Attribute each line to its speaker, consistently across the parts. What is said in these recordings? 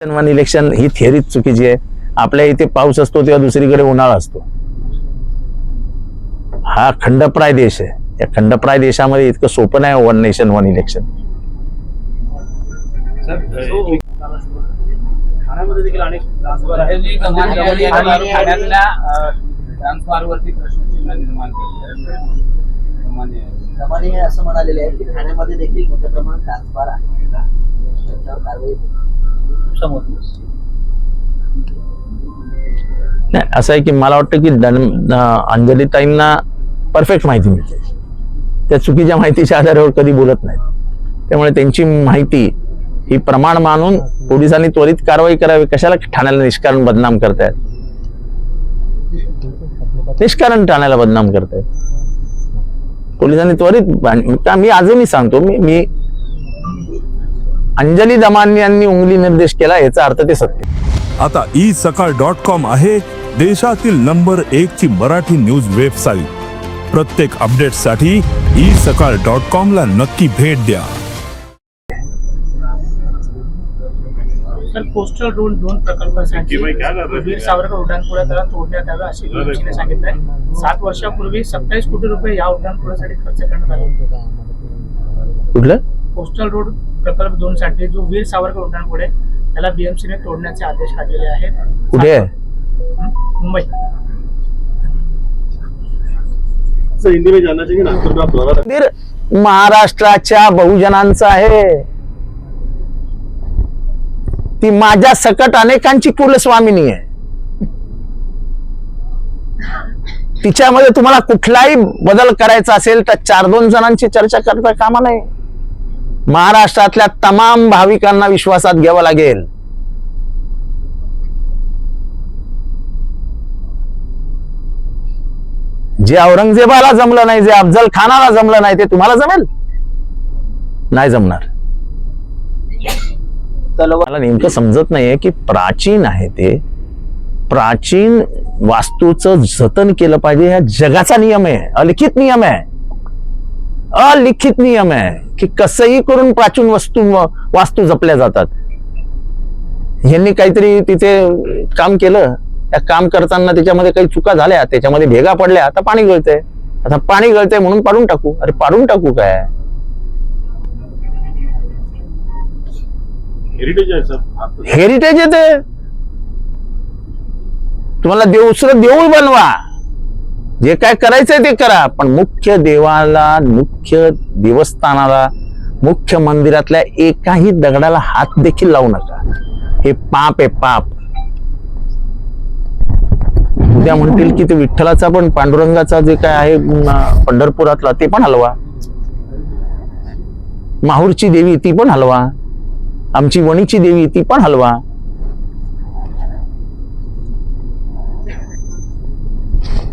Speaker 1: One election ही थिअरीच चुकीची आहे. आपल्या इथे पाऊस असतो तेव्हा दुसरीकडे उन्हाळा असतो. हा खंडप्राय देश आहे. या खंडप्राय देशामध्ये इतकं सोपं नाही वन नेशन वन इलेक्शन
Speaker 2: असं म्हणालेले आहे की ठाण्यामध्ये देखील मोठ्या प्रमाणात
Speaker 3: समोर.
Speaker 1: नाही असं आहे की मला वाटतं की दन अंजलीताईंना परफेक्ट माहिती मिळते. त्या चुकीच्या माहितीच्या आधारावर कधी बोलत नाहीत. त्यामुळे त्यांची माहिती ही प्रमाण मानून पोलिसांनी त्वरित कारवाई करावी कशाला ठाण्याला निष्कारण बदनाम करतायत? निष्कारण ठाण्याला बदनाम करतायत. पोलिसांनी त्वरित का मी आजही सांगतो मी मी अंजली दमान यांनी उंगली निर्देश केला याचा अर्थ ते सत्य.
Speaker 4: आता ई सकाळ डॉट कॉम आहे देशातील नंबर एक ची मराठी न्यूज वेबसाईट प्रत्येक अपडेटसाठी ई सकाळ डॉट कॉम ला नक्की भेट द्या.
Speaker 3: तर कोस्टल रोड दोन प्रकल्पासाठी वीर सावरकर उड्डाणपुळा त्याला तोडण्यात यावं अशी बीएमसीने सांगितलंय. सात वर्षापूर्वी सत्तावीस कोटी रुपये या उड्डाणपुळासाठी खर्च करण्यात आले.
Speaker 1: कुठलं?
Speaker 3: कोस्टल रोड प्रकल्प दोन साठी जो वीर सावरकर उड्डाणपुळे त्याला बीएमसीने तोडण्याचे आदेश काढलेले आहेत.
Speaker 1: कुठे? आहे
Speaker 3: हं? मुंबई.
Speaker 5: सर हिंदी में जानना चाहिए नागपुर में आप दौरा
Speaker 1: मंदिर महाराष्ट्राच्या बहुजनांचं आहे. ती माझ्या सकट अनेकांची कुलस्वामिनी आहे. तिच्यामध्ये तुम्हाला कुठलाही बदल करायचा असेल तर चार दोन जणांची चर्चा करता कामा नाही महाराष्ट्रातल्या तमाम भाविकांना विश्वासात घ्यावं लागेल. जे औरंगजेबाला जमलं नाही जे अफजल खानाला जमलं नाही ते तुम्हाला जमेल? नाही जमणार. मला नेमकं समजत नाहीये की प्राचीन आहे ते. प्राचीन वास्तूचं जतन केलं पाहिजे हा जगाचा नियम आहे अलिखित नियम आहे. अलिखित नियम आहे. की कसंही करून प्राचीन वस्तू वास्तू जपल्या जातात. यांनी काहीतरी तिथे काम केलं. त्या काम करताना त्याच्यामध्ये काही चुका झाल्या त्याच्यामध्ये भेगा पडल्या आता पाणी गळतंय. आता पाणी गळतंय म्हणून पाडून टाकू. अरे पाडून टाकू काय?
Speaker 5: हेरिटेज है सर. आप
Speaker 1: हेरिटेज आहे ते. तुम्हाला दुसरं देऊळ बनवा. जे काय करायचंय ते करा पण मुख्य देवाला मुख्य देवस्थानाला मुख्य मंदिरातल्या एकाही दगडाला हात देखील लावू नका. हे पाप आहे पाप. उद्या म्हणतील की ते विठ्ठलाचा पण पांडुरंगाचा जे काय आहे पंढरपुरातला ते पण हलवा. माहूरची देवी ती पण हलवा. आमची वणीची देवी ती पण हलवा.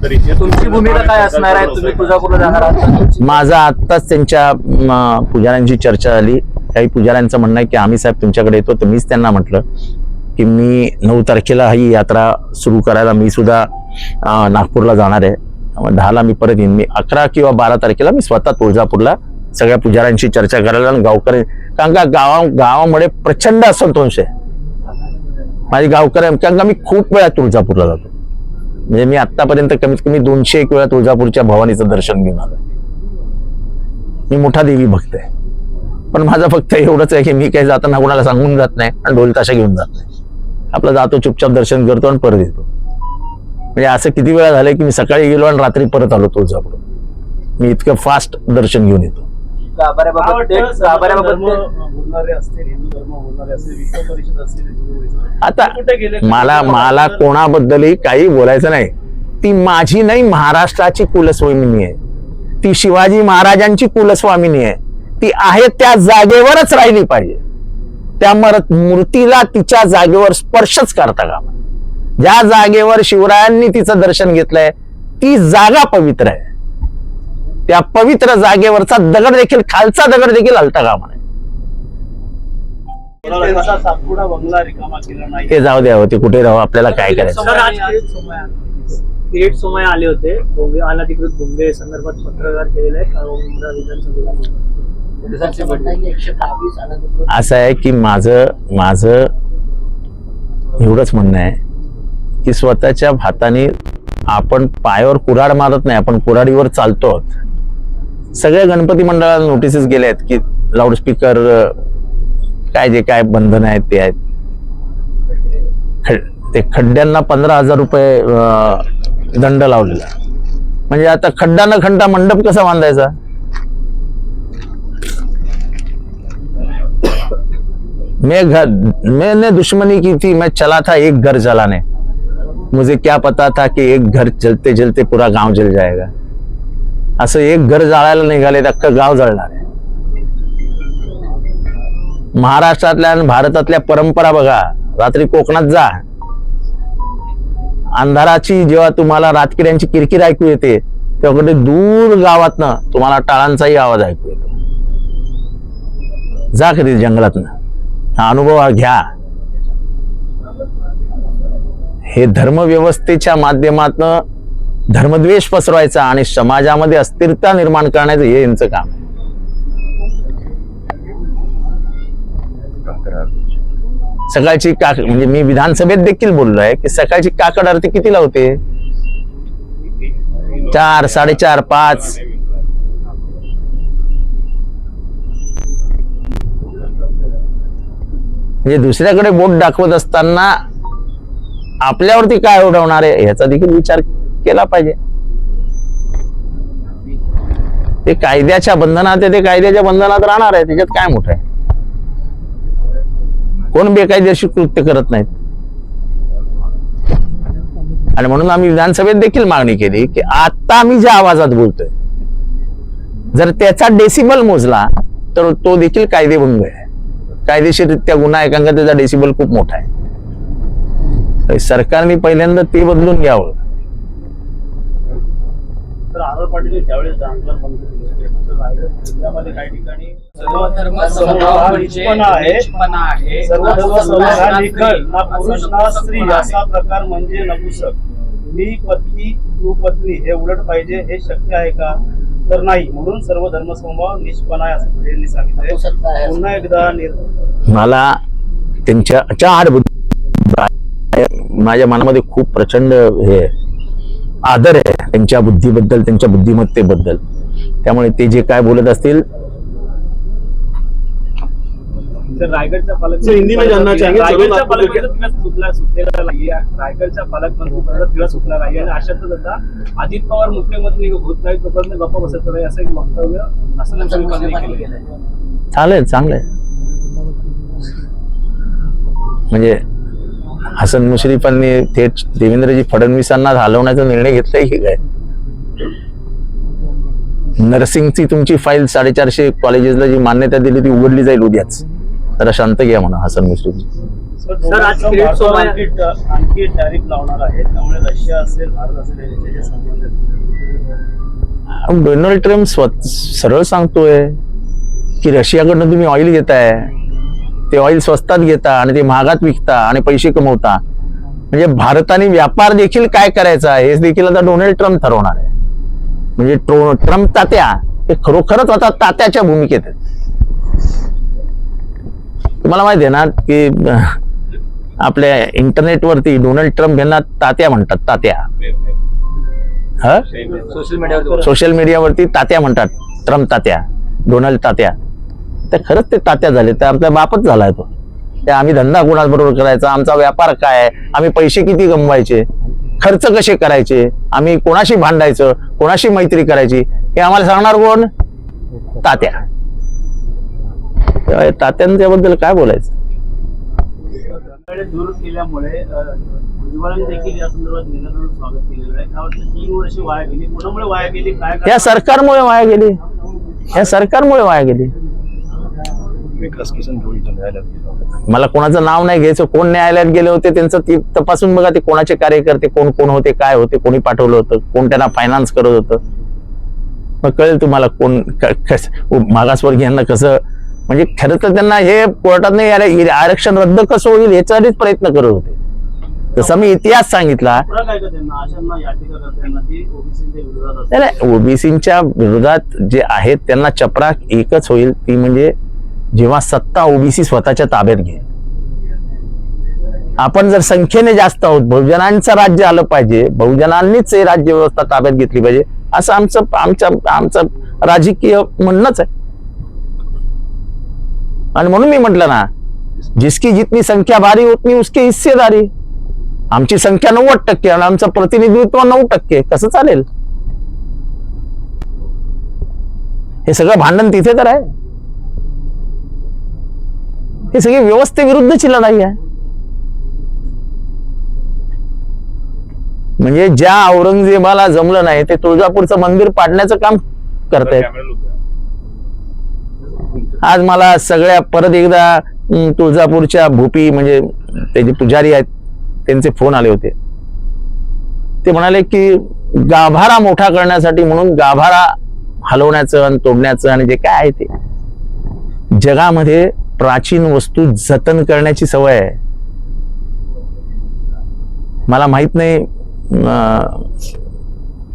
Speaker 3: तुमची भूमिका काय असणार आहे? तुम्ही तुळजापूरला जाणार आहात.
Speaker 1: माझा आत्ताच त्यांच्या पुजाऱ्यांची चर्चा झाली काही पुजाऱ्यांचं म्हणणं आहे की आम्ही साहेब तुमच्याकडे येतो तर मीच त्यांना म्हटलं की मी नऊ तारखेला ही यात्रा सुरू करायला मी सुद्धा नागपूरला जाणार आहे. दहाला मी परत येईन. मी अकरा किंवा बारा तारखेला मी स्वतः तुळजापूरला सगळ्या पुजाऱ्यांशी चर्चा करायला आणि गावकरी कारण का गावा गावामध्ये प्रचंड असंतोष आहे. माझे गावकरी कारण का मी खूप वेळा तुळजापूरला जातो. म्हणजे मी आतापर्यंत कमीत कमी दोनशे एक वेळा तुळजापूरच्या भवानीचं दर्शन घेऊन आलो मी मोठा देवी भक्त आहे. पण माझं फक्त एवढंच आहे की मी काही जाताना कोणाला सांगून जात नाही आणि ढोल ताशा घेऊन जात नाही. आपला जातो चुपचाप दर्शन करतो आणि परत येतो. म्हणजे असं किती वेळा झालं की मी सकाळी गेलो आणि रात्री परत आलो तुळजापूर मी इतकं फास्ट दर्शन घेऊन येतो.
Speaker 3: गाभाऱ्याबाबत? ते- गाभाऱ्याबाबत ते-
Speaker 1: आता
Speaker 5: कुठे गेले?
Speaker 1: मला मला कोणाबद्दलही काही बोलायचं नाही. ती माझी नाही महाराष्ट्राची कुलस्वामिनी आहे. ती शिवाजी महाराजांची कुलस्वामिनी आहे. ती आहे त्या जागेवरच राहिली पाहिजे. त्या मर- मूर्तीला तिच्या जागेवर स्पर्शच करता का ज्या जागेवर शिवरायांनी तिचं दर्शन घेतलंय ती जागा पवित्र आहे. त्या पवित्र जागेवरचा दगड देखील खालचा दगड देखील हलता कामा नये. ते जाऊ द्या हो, ते कुठे राहू आपल्याला काय करायचं?
Speaker 3: किरीट सोमय आले होते. अनधिकृत भोंगे संदर्भात केलेला आहे
Speaker 2: अनधिकृत.
Speaker 1: असं आहे की माझं माझं एवढंच म्हणणं आहे की स्वतःच्या हाताने आपण पायावर कुऱ्हाड मारत नाही आपण कुऱ्हाडीवर चालतो सगळ्या गणपती मंडळाला नोटिसेस गेल्या आहेत की लाऊडस्पीकर काय जे काय बंधन आहेत ते आहेत. ते खड्ड्यांना पंधरा हजार रुपये दंड लावलेला. म्हणजे आता खड्डा न खड्डा मंडप कसा बांधायचा? मैं घर मैंने दुश्मनी की थी मैं चला था एक घर जलाने. मुझे क्या पता था कि एक घर जलते जलते पूरा गांव जल जाएगा. असं एक घर जाळायला निघाले अख्खं गाव जळणार आहे. महाराष्ट्रातल्या आणि भारतातल्या परंपरा बघा. रात्री कोकणात जा. अंधाराची जेव्हा तुम्हाला रातकिड्यांची किरकिर ऐकू येते तेव्हा कुठे दूर गावातनं तुम्हाला टाळांचाही आवाज ऐकू येतो. जा कधी जंगलातनं. हा अनुभव घ्या. हे धर्मव्यवस्थेच्या माध्यमातनं धर्मद्वेष पसरवायचा आणि समाजामध्ये अस्थिरता निर्माण करण्याचं हे यांचं काम आहे. सकाळची काक म्हणजे मी विधानसभेत देखील बोललोय की सकाळची काकड आरती कितीला होते चार साडेचार पाच म्हणजे दुसऱ्याकडे बोट दाखवत असताना आपल्यावरती काय उडवणार आहे ह्याचा देखील विचार केला पाहिजे. ते कायद्याच्या बंधनात आहे ते कायद्याच्या बंधनात राहणार आहे त्याच्यात काय मोठं आहे? कोण बेकायदेशीर कृत्य करत नाहीत? आणि म्हणून आम्ही विधानसभेत देखील मागणी केली की आता आम्ही ज्या आवाजात बोलतोय जर त्याचा डेसिबल मोजला तर तो देखील कायदेभंग आहे. कायदेशीररित्या गुन्हा एकांका त्याचा डेसिबल खूप मोठा आहे. सरकारने पहिल्यांदा ते बदलून घ्यावं.
Speaker 5: पाटील ज्यावेळेस आंदोलन बंद केले होते, तर रायगड जिल्ह्यामध्ये काही ठिकाणी
Speaker 6: सर्व धर्म
Speaker 5: समभाव
Speaker 6: समभाव
Speaker 5: हा
Speaker 6: म्हणजे
Speaker 5: नीचपणा आहे.
Speaker 6: नीचपणा आहे
Speaker 5: सर्व धर्म समभाव निखळ ना
Speaker 6: असं
Speaker 5: पुरुष ना स्त्री असा. प्रकार म्हणजे नपुसक. मी पत्नी तू पत्नी हे उलट पाहिजे हे शक्य आहे का? तर नाही. म्हणून सर्व धर्म समभाव निष्पणा आहे असं भिडे यांनी
Speaker 2: नपुसकता
Speaker 5: सांगितलंय
Speaker 2: आहे.
Speaker 5: पुन्हा एकदा निर-
Speaker 1: मला त्यांच्या चार बुद्धी माझ्या मनामध्ये खूप प्रचंड हे आहे. आदर आहे त्यांच्या बुद्धीबद्दल त्यांच्या बुद्धिमत्तेबद्दल. त्यामुळे ते जे काय बोलत असतील
Speaker 5: सर, रायगडच्या पालक
Speaker 7: सर, हिंदी में जानना चाहेंगे, जरूर
Speaker 5: रायगडच्या
Speaker 7: आपको
Speaker 5: पालकमंत्र्यांचा तिला सुटला सुटला नाहीये. आणि अशातच आता अजित पवार मुख्यमंत्री होत नाही तोपर्यंत गप्पा बसत नाही असं एक वक्तव्य असं.
Speaker 1: चालेल चांगलं आहे म्हणजे हसन मुश्रीफांनी थेट देवेंद्रजी फडणवीसांना हलवण्याचा निर्णय घेतलाय की काय? नर्सिंगची तुमची फाईल साडेचारशे कॉलेजेसला जी मान्यता दिली ती उघडली जाईल उद्याच. जरा शांत घ्या म्हणा हसन मुश्रीफजी
Speaker 5: सर आज भारतावर आणखी आणखी टॅरिफ लावणार आहे. त्यामुळे रशिया असेल भारत असेल यांचे जे संबंध आहेत.
Speaker 1: डोनाल्ड ट्रम्प स्व सरळ सांगतोय की रशियाकडनं तुम्ही ऑइल घेताय. ते ऑइल स्वस्तात घेता आणि ते महागात विकता आणि पैसे कमवता. म्हणजे भारताने व्यापार देखील काय करायचा हे देखील आता डोनाल्ड ट्रम्प ठरवणार आहे. म्हणजे ट्रो- ट्रम्प तात्या हे खरोखरच आता तात्याच्या भूमिकेत आहेत. तुम्हाला माहिती आहे ना की आपल्या इंटरनेटवरती डोनाल्ड ट्रम्प यांना तात्या म्हणतात तात्या. हा?
Speaker 6: सोशल
Speaker 1: मीडियावरती तात्या म्हणतात ट्रम्प तात्या डोनाल्ड तात्या. तर खरंच ते तात्या झाले तर आपला बापच झालाय तो. ते आम्ही धंदा कोणाबरोबर करायचा आमचा व्यापार काय आहे आम्ही पैसे किती कमवायचे खर्च कसे करायचे आम्ही कोणाशी भांडायचं कोणाशी मैत्री करायची हे आम्हाला सांगणार कोण? तात्या. तात्यांच्याबद्दल काय बोलायचं?
Speaker 5: दूर केल्यामुळे या?
Speaker 1: सरकारमुळे वाया गेली. या सरकारमुळे वाया गेली.
Speaker 7: विकास किशन जोडी न्यायालयात गेला होता.
Speaker 1: मला कोणाचं नाव नाही घ्यायचं कोण न्यायालयात गेले होते त्यांचं ती तपासून बघा ते कोणाचे कार्यकर्ते कोण कोण होते काय होते कोणी पाठवलं होतं कोण त्यांना फायनान्स करत होतं. मग कळेल तुम्हाला कोण मागासवर्गीयांना कसं म्हणजे खरं तर त्यांना हे कोर्टात नाही आरक्षण रद्द कसं होईल याच्यासाठीच प्रयत्न करत होते. जसं मी इतिहास सांगितला
Speaker 5: ओबीसीच्या विरोधात
Speaker 1: जे आहेत त्यांना चपराक एकच होईल ती म्हणजे जेव्हा सत्ता ओबीसी स्वतःच्या ताब्यात घेईल. आपण जर संख्येने जास्त आहोत बहुजनांचं राज्य आलं पाहिजे बहुजनांनीच हे राज्य व्यवस्था ताब्यात घेतली पाहिजे असं आमचं आमच्या आमचं राजकीय म्हणणंच आहे. आणि म्हणून मी म्हटलं ना जिसकी जितनी संख्या भारी उतनी उसकी हिस्सेदारी आमची संख्या नव्वद टक्के आणि आमचं प्रतिनिधित्व नऊ टक्के कसं चालेल? हे सगळं भांडण तिथे तर आहे. हे सगळी व्यवस्थेविरुद्धची लढाई आहे. म्हणजे ज्या औरंगजेबाला जमलं नाही ते तुळजापूरचं मंदिर पाडण्याचं काम करतायत. आज मला सगळ्या परत एकदा तुळजापूरच्या भूपी म्हणजे ते जे पुजारी आहेत त्यांचे फोन आले होते. ते म्हणाले की गाभारा मोठा करण्यासाठी म्हणून गाभारा हलवण्याचं आणि तोडण्याचं आणि जे काय आहे ते जगामध्ये प्राचीन वस्तू जतन करण्याची सवय आहे. मला माहीत नाही अं,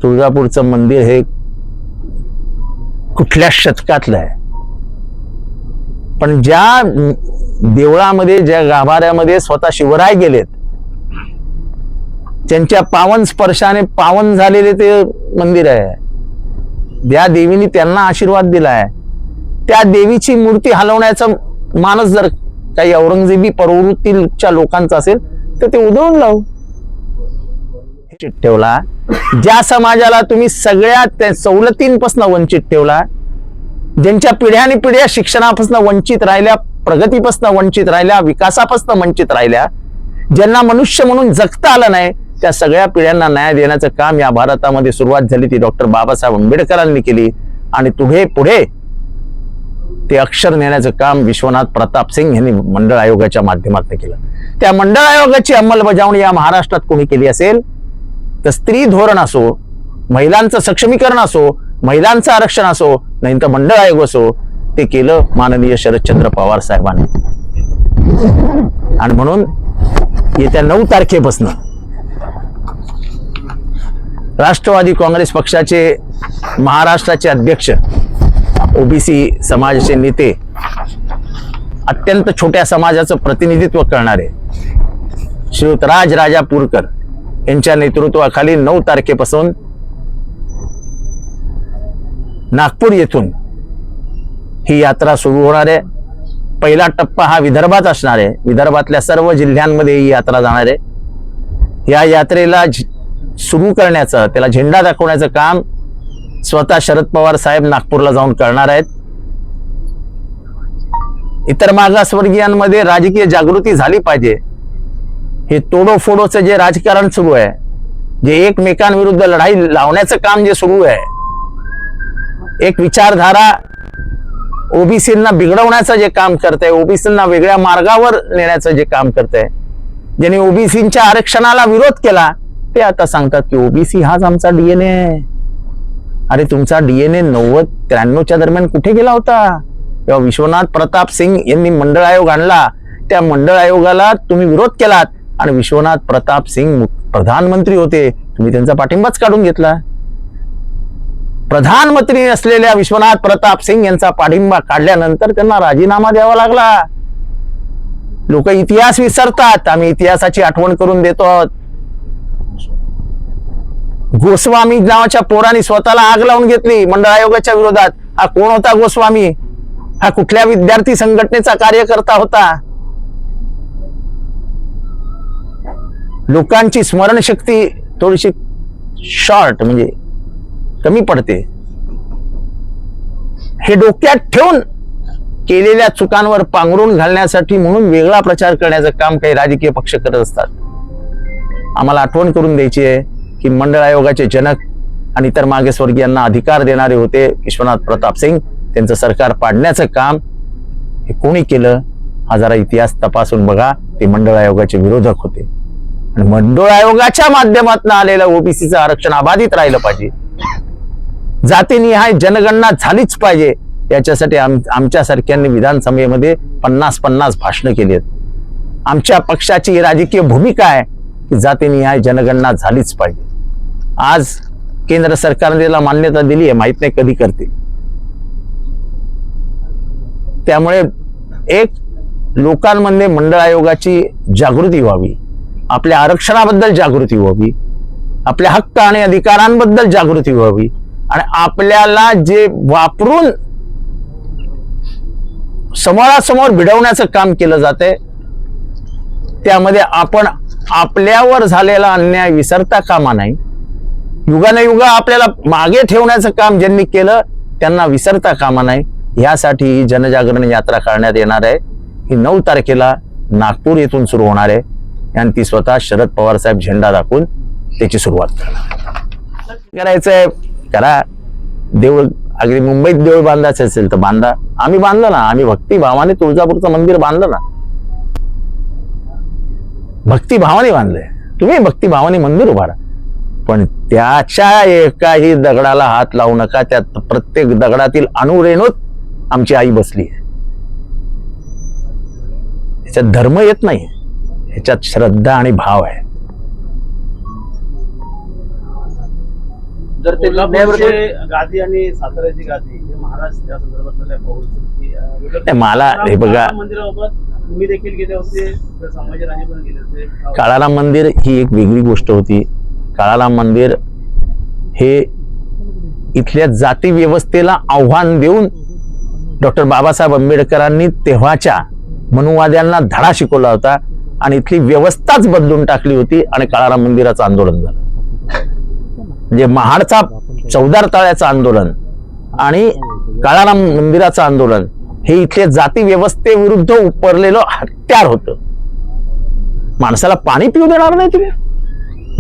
Speaker 1: तुळजापूरचं मंदिर हे कुठल्या शतकातलं आहे. पण ज्या देवळामध्ये ज्या गाभाऱ्यामध्ये स्वतः शिवराय गेलेत त्यांच्या पावन स्पर्शाने पावन झालेले ते मंदिर आहे. ज्या देवीने त्यांना आशीर्वाद दिलाय. त्या देवीची मूर्ती हलवण्याचं मानस जर काही औरंगजेबी प्रवृत्तीच्या लोकांचा असेल तर ते उधळून लावू. वंचित ठेवला. ज्या समाजाला तुम्ही सगळ्या त्या सवलतींपासून वंचित ठेवला ज्यांच्या पिढ्याने पिढ्या शिक्षणापासून वंचित राहिल्या प्रगतीपासून वंचित राहिल्या विकासापासून वंचित राहिल्या ज्यांना मनुष्य म्हणून जगता आलं नाही त्या सगळ्या पिढ्यांना न्याय देण्याचं काम या भारतामध्ये सुरुवात झाली ती डॉक्टर बाबासाहेब आंबेडकरांनी केली. आणि पुढे पुढे ते अक्षर नेण्याचं काम विश्वनाथ प्रताप सिंग यांनी मंडळ आयोगाच्या माध्यमातून केलं. त्या मंडळ आयोगाची अंमलबजावणी या महाराष्ट्रात कोणी केली असेल? तर स्त्री धोरण असो महिलांचं सक्षमीकरण असो महिलांचं आरक्षण असो नाही तर मंडळ आयोग असो ते केलं माननीय शरदचंद्र पवार साहेबांनी. आणि म्हणून येत्या नऊ तारखेपासून राष्ट्रवादी काँग्रेस पक्षाचे महाराष्ट्राचे अध्यक्ष ओबीसी समाजाचे नेते अत्यंत छोट्या समाजाचं प्रतिनिधित्व करणारे श्रीयुत राज राजापूरकर यांच्या नेतृत्वाखाली नऊ तारखेपासून नागपूर येथून ही यात्रा सुरू होणार आहे. पहिला टप्पा हा विदर्भात असणार आहे. विदर्भातल्या सर्व जिल्ह्यांमध्ये ही यात्रा जाणार आहे. या यात्रेला सुरू करण्याचं त्याला झेंडा दाखवण्याचं काम स्वतः शरद पवार साहेब नागपूरला जाऊन करणार आहेत. इतर मागासवर्गीयांमध्ये राजकीय जागृती झाली पाहिजे. हे तोडोफोडोचं जे राजकारण सुरू आहे जे एकमेकांविरुद्ध लढाई लावण्याचं काम जे सुरू आहे एक विचारधारा ओबीसींना बिघडवण्याचं जे काम करत आहे ओबीसींना वेगळ्या मार्गावर नेण्याचं जे काम करत आहे ज्यांनी ओबीसींच्या आरक्षणाला विरोध केला ते आता सांगतात की ओबीसी हाच आमचा डीएनए आहे. अरे तुमचा डीएनए नव्वद त्र्याण्णवच्या दरम्यान कुठे गेला होता? तेव्हा विश्वनाथ प्रताप सिंग यांनी मंडळ आयोग आणला. त्या मंडळ आयोगाला तुम्ही विरोध केलात आणि विश्वनाथ प्रताप सिंग प्रधानमंत्री होते. तुम्ही त्यांचा पाठिंबाच काढून घेतला. प्रधानमंत्री असलेल्या विश्वनाथ प्रताप सिंग यांचा पाठिंबा काढल्यानंतर त्यांना राजीनामा द्यावा लागला. लोक इतिहास विसरतात. आम्ही इतिहासाची आठवण करून देतो आहोत. गोस्वामी नावाच्या पोराने स्वतःला आग लावून घेतली मंडळ आयोगाच्या विरोधात. हा कोण होता गोस्वामी? हा कुठल्या विद्यार्थी संघटनेचा कार्यकर्ता होता? लोकांची स्मरणशक्ती थोडीशी शॉर्ट म्हणजे कमी पडते. हे डोक्यात ठेवून केलेल्या चुकांवर पांघरून घालण्यासाठी म्हणून वेगळा प्रचार करण्याचं काम काही राजकीय पक्ष करत असतात. आम्हाला आठवण करून द्यायची आहे. की मंडळ आयोगाचे जनक आणि इतर मागासवर्गीयांना अधिकार देणारे होते विश्वनाथ प्रताप सिंग. त्यांचं सरकार पाडण्याचं काम हे कोणी केलं? हा जरा इतिहास तपासून बघा. ते मंडळ आयोगाचे विरोधक होते. आणि मंडळ आयोगाच्या माध्यमातून आलेलं ओबीसीचं आरक्षण अबाधित राहिलं पाहिजे. जातीनिहाय जनगणना झालीच पाहिजे. याच्यासाठी आम आमच्यासारख्यांनी विधानसभेमध्ये पन्नास पन्नास भाषणं केली आहेत. आमच्या पक्षाची राजकीय भूमिका आहे की जातीनिहाय जनगणना झालीच पाहिजे. आज केंद्र सरकारने त्याला मान्यता दिली आहे माहीत नाही कधी करतील त्यामुळे एक लोकांमध्ये मंडळ आयोगाची जागृती व्हावी आपल्या आरक्षणाबद्दल जागृती व्हावी आपल्या हक्क आणि अधिकारांबद्दल जागृती व्हावी आणि आपल्याला जे वापरून समोरासमोर भिडवण्याचं काम केलं जाते त्यामध्ये आपण आपल्यावर झालेला अन्याय विसरता कामा नाही. युगानयुग आपल्याला मागे ठेवण्याचं काम ज्यांनी केलं त्यांना विसरता कामा नाही. यासाठी ही जनजागरण यात्रा करण्यात येणार आहे. ही नऊ तारखेला नागपूर येथून सुरू होणार आहे. आणि ती स्वतः शरद पवार साहेब झेंडा दाखवून त्याची सुरुवात करणार करायचंय करा. देऊळ अगदी मुंबईत देऊळ बांधायचं असेल तर बांधा. आम्ही बांधलं ना आम्ही भक्तिभावाने तुळजापूरचं मंदिर बांधलं ना. भक्तिभावाने बांधलंय. तुम्ही भक्तिभावाने मंदिर उभारा. पण त्याच्या एकाही दगडाला हात लावू नका. त्यात प्रत्येक दगडातील अणुरेणूत आमची आई बसली आहे. ह्याच्यात धर्म येत नाही. ह्याच्यात श्रद्धा आणि भाव आहे.
Speaker 5: जर ते गादी आणि साताऱ्याची गादी हे महाराज त्या संदर्भात
Speaker 1: मला हे बघा.
Speaker 5: मंदिराबाबत तुम्ही देखील गेले होते. तर संभाजीराजे पण गेले होते.
Speaker 1: काळाराम मंदिर ही एक वेगळी गोष्ट होती. काळाराम मंदिर हे इथल्या जाती व्यवस्थेला आव्हान देऊन डॉक्टर बाबासाहेब आंबेडकरांनी तेव्हाच्या मनुवाद्यांना धडा शिकवला होता आणि इथली व्यवस्थाच बदलून टाकली होती आणि काळाराम मंदिराचं आंदोलन झालं. म्हणजे महाडचा चौदार ताळ्याचं आंदोलन आणि काळाराम मंदिराचं आंदोलन हे इथल्या जाती व्यवस्थेविरुद्ध उपरलेलं हत्यार होतं. माणसाला पाणी पिऊ देणार नाही तुम्ही?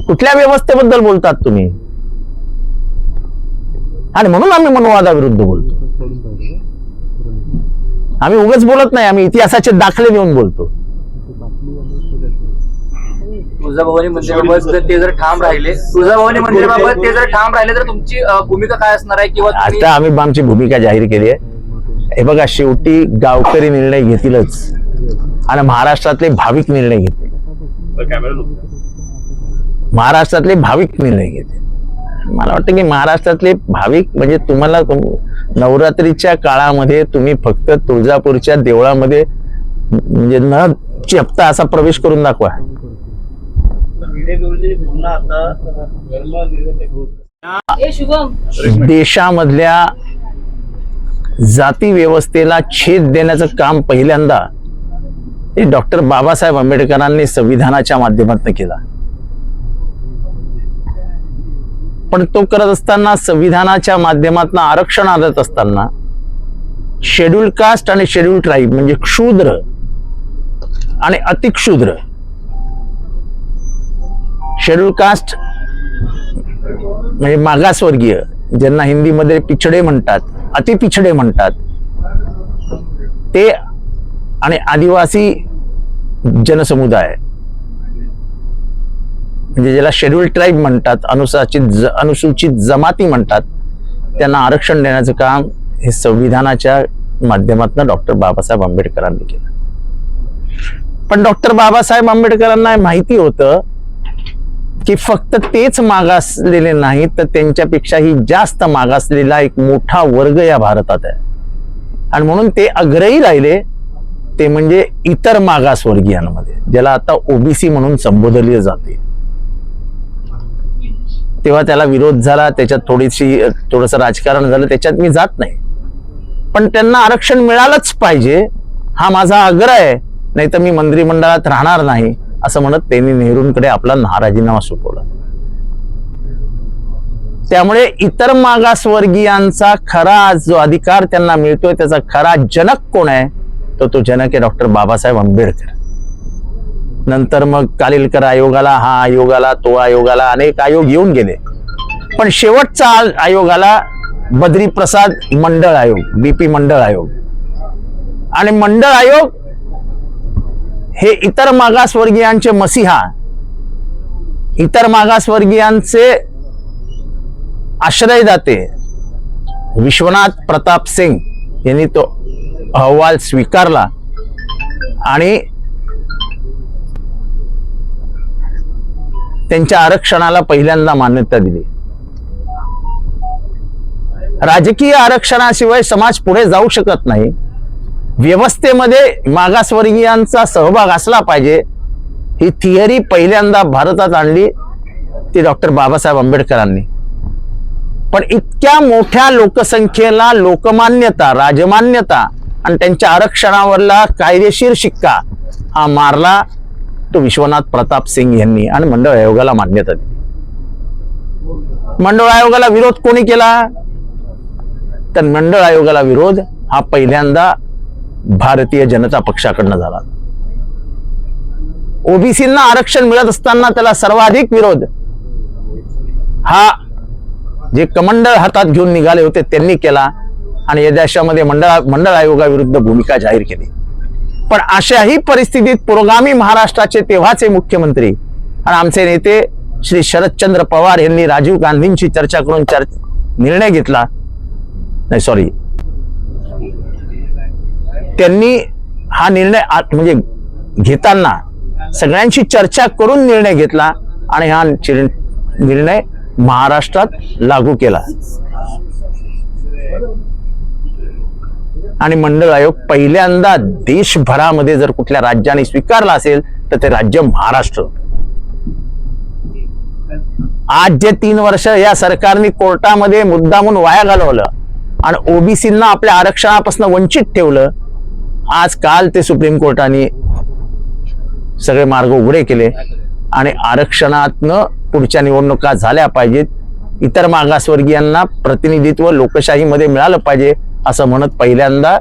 Speaker 1: कुठल्या व्यवस्थेबद्दल बोलतात तुम्ही? आणि म्हणून आम्ही मनोवादाविरुद्ध बोलतो. आम्ही उगाच बोलत नाही आम्ही इतिहासाचे दाखले देऊन बोलतो.
Speaker 6: तुळजाभवानी मंदिराबाबत जर ते जर ठाम राहिले तुळजाभवानी मंदिराबाबत ते जर ठाम राहिले तर तुमची भूमिका काय असणार आहे किंवा
Speaker 1: आता आम्ही आमची भूमिका जाहीर केली आहे. हे बघा शेवटी गावकरी निर्णय घेतीलच. आणि महाराष्ट्रातले भाविक निर्णय घेतील. महाराष्ट्रातले भाविक निर्णय घेतील मला वाटतं की महाराष्ट्रातले भाविक म्हणजे तुम्हाला तुम- नवरात्रीच्या काळामध्ये तुम्ही फक्त तुळजापूरच्या देवळामध्ये म्हणजे न चेपता असा प्रवेश करून दाखवा. देशामधल्या जाती व्यवस्थेला छेद देण्याचं काम पहिल्यांदा हे डॉक्टर बाबासाहेब आंबेडकरांनी संविधानाच्या माध्यमातून केला. पण तो करत असताना संविधानाच्या माध्यमातून आरक्षण आणत असताना शेड्यूल कास्ट आणि शेड्यूल ट्राईब म्हणजे क्षुद्र आणि अतिक्षुद्र. शेड्यूल कास्ट म्हणजे मागासवर्गीय ज्यांना हिंदीमध्ये पिछडे म्हणतात अति पिछडे म्हणतात ते आणि आदिवासी जनसमुदाय. म्हणजे ज्याला शेड्यूल ट्राईब म्हणतात अनुसूचित ज- अनुसूचित जमाती म्हणतात त्यांना आरक्षण देण्याचं काम हे संविधानाच्या माध्यमातून डॉक्टर बाबासाहेब आंबेडकरांनी केलं. पण डॉक्टर बाबासाहेब आंबेडकरांना माहिती होतं की फक्त तेच मागासलेले नाहीत तर त्यांच्यापेक्षाही जास्त मागासलेला एक मोठा वर्ग या भारतात आहे. आणि म्हणून ते अग्रही राहिले ते म्हणजे इतर मागासवर्गीयांमध्ये ज्याला आता ओबीसी म्हणून संबोधले जाते. तेव्हा त्याला विरोध झाला त्याच्यात थोडीशी थोडंसं राजकारण झालं त्याच्यात मी जात नाही. पण त्यांना आरक्षण मिळालंच पाहिजे हा माझा आग्रह आहे. नाही तर मी मंत्रिमंडळात राहणार नाही असं म्हणत त्यांनी नेहरूंकडे आपला नाराजीनामा राजीनामा त्यामुळे इतर मागासवर्गीयांचा खरा जो अधिकार त्यांना मिळतोय त्याचा खरा जनक कोण आहे? तर तो जनक आहे डॉक्टर बाबासाहेब आंबेडकर. नंतर मग कालिलकर आयोगाला हा आयोगाला तो आयोगाला अनेक आयोग येऊन गेले. पण शेवटचा आयोगाला बद्री प्रसाद मंडळ आयोग बीपी मंडळ आयोग. आणि मंडळ आयोग हे इतर मागासवर्गीयांचे मसीहा. इतर मागासवर्गीयांचे आश्रयदाते विश्वनाथ प्रताप सिंग यांनी तो अहवाल स्वीकारला. आणि त्यांच्या आरक्षणाला पहिल्यांदा मान्यता दिली. राजकीय आरक्षणाशिवाय समाज पुढे जाऊ शकत नाही. व्यवस्थेमध्ये मागासवर्गीयांचा सहभाग असला पाहिजे ही थिअरी पहिल्यांदा भारतात आणली ती डॉक्टर बाबासाहेब आंबेडकरांनी. पण इतक्या मोठ्या लोकसंख्येला लोकमान्यता राजमान्यता आणि त्यांच्या आरक्षणावरला कायदेशीर शिक्का हा मारला. तो विश्वनाथ प्रताप सिंग यांनी आणि मंडळ आयोगाला मान्यता दिली. मंडळ आयोगाला विरोध कोणी केला? तर मंडळ आयोगाला विरोध हा पहिल्यांदा भारतीय जनता पक्षाकडनं झाला. ओबीसींना आरक्षण मिळत असताना त्याला सर्वाधिक विरोध हा जे कमंडळ हातात घेऊन निघाले होते त्यांनी केला आणि या देशामध्ये मंडळ मंडळ आयोगाविरुद्ध भूमिका जाहीर केली. पण अशाही परिस्थितीत पुरोगामी महाराष्ट्राचे तेव्हाचे मुख्यमंत्री आणि आमचे नेते श्री शरदचंद्र पवार यांनी राजीव गांधींची चर्चा करून चर निर्णय घेतला. नाही सॉरी त्यांनी हा निर्णय म्हणजे घेताना सगळ्यांशी चर्चा करून निर्णय घेतला आणि हा निर्णय महाराष्ट्रात लागू केला. आणि मंडळ आयोग पहिल्यांदा देशभरामध्ये जर कुठल्या राज्याने स्वीकारला असेल तर ते राज्य महाराष्ट्र. आज जे तीन वर्ष या सरकारने कोर्टामध्ये मुद्दामून वाया घालवलं आणि ओबीसींना आपल्या आरक्षणापासून वंचित ठेवलं आज काल ते सुप्रीम कोर्टाने सगळे मार्ग उघडे केले आणि आरक्षणातनं पुढच्या निवडणुका झाल्या पाहिजेत. इतर मागासवर्गीयांना प्रतिनिधित्व लोकशाहीमध्ये मिळालं पाहिजे. असं म्हणत पहिल्यांदा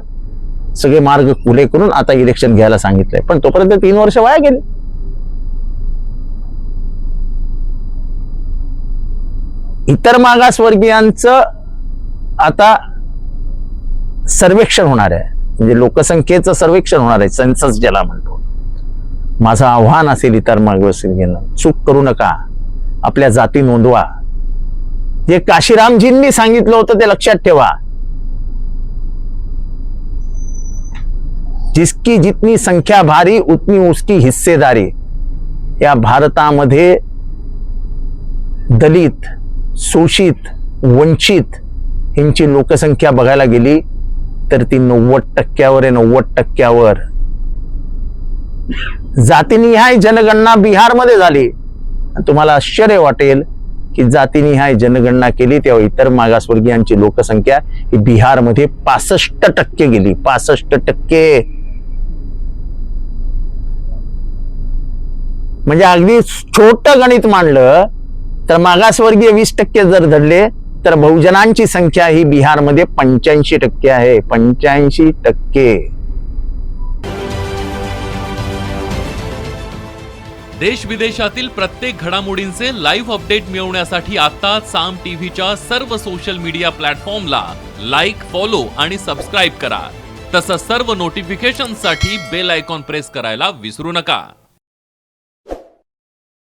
Speaker 1: सगळे मार्ग खुले करून आता इलेक्शन घ्यायला सांगितलंय. पण तोपर्यंत तीन वर्ष वाया गेले. इतर मागासवर्गीयांचं आता सर्वेक्षण होणार आहे. म्हणजे लोकसंख्येचं सर्वेक्षण होणार आहे. सेन्सस ज्याला म्हणतो. माझं आव्हान असेल इतर मागासवर्गीयांना चूक करू नका. आपल्या जाती नोंदवा. जे काशीरामजींनी सांगितलं होतं ते लक्षात ठेवा. जिसकी जितनी संख्या भारी उतनी उसकी हिस्सेदारी। या भारतामध्ये दलित शोषित वंचित यांची लोकसंख्या बघायला गेली तर ती नव्वद टक्क्यावर आहे नव्वद टक्क्यावर. जातीनिहाय जनगणना बिहारमध्ये झाली. तुम्हाला आश्चर्य वाटेल की जातीनिहाय जनगणना केली तेव्हा इतर मागासवर्गीयांची लोकसंख्या ही बिहारमध्ये पासष्ट टक्के गेली. पासष्ट टक्के. म्हणजे अगदी छोट गणित मांडलं तर मागासवर्गीय वीस टक्के जर धरले तर बहुजनांची संख्या ही बिहारमध्ये पंच्याऐंशी टक्के आहे. पंच्याऐंशी टक्के.
Speaker 8: देश विदेशातील प्रत्येक घडामोडींचे लाईव्ह अपडेट मिळवण्यासाठी आता साम टीव्हीच्या सर्व सोशल मीडिया प्लॅटफॉर्मला लाईक फॉलो आणि सबस्क्राईब करा. तसंच सर्व नोटिफिकेशनसाठी बेल आयकॉन प्रेस करायला विसरू नका.